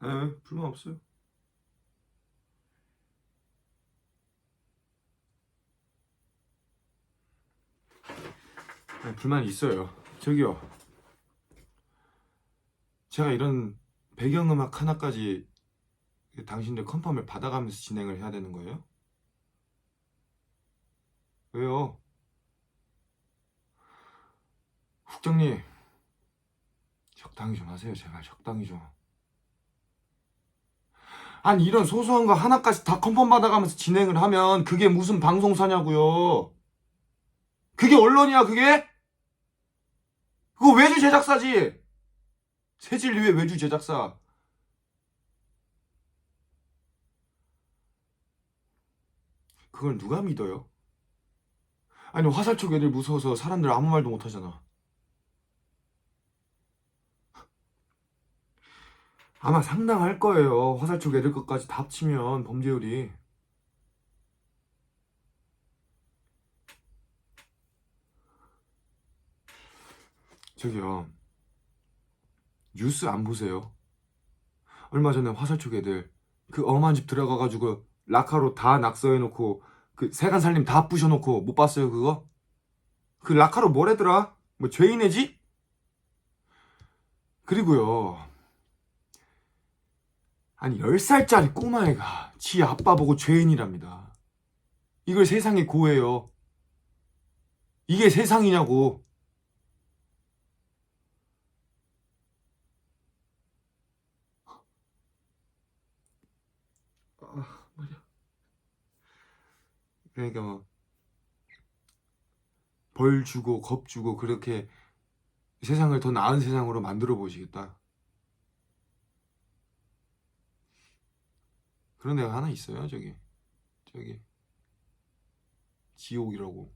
네, 불만 없어요. 네, 불만 있어요. 저기요. 제가 이런 배경음악 하나까지 당신들 컨펌을 받아가면서 진행을 해야 되는 거예요? 왜요? 국장님, 적당히 좀 하세요, 제발 적당히 좀. 아니 이런 소소한 거 하나까지 다 컨펌 받아가면서 진행을 하면 그게 무슨 방송사냐고요? 그게 언론이야 그게? 그거 외주 제작사지. 세질 위해 외주 제작사. 그걸 누가 믿어요? 아니 화살촉 애들 무서워서 사람들 아무 말도 못 하잖아. 아마 상당할 거예요. 화살촉 애들 것까지 다 합치면 범죄율이. 저기요. 뉴스 안 보세요? 얼마 전에 화살촉 애들 그 엄한 집 들어가가지고 라카로 다 낙서해놓고 그 세간 살림 다 부셔놓고 못 봤어요 그거? 그 라카로 뭐래더라? 뭐 죄인의 집? 그리고요 아니 10살짜리 꼬마애가 지 아빠 보고 죄인이랍니다 이걸 세상에 고해요 이게 세상이냐고. 그러니까 뭐, 벌 주고 겁 주고 그렇게 세상을 더 나은 세상으로 만들어 보시겠다. 그런 데가 하나 있어요, 저기. 저기. 지옥이라고.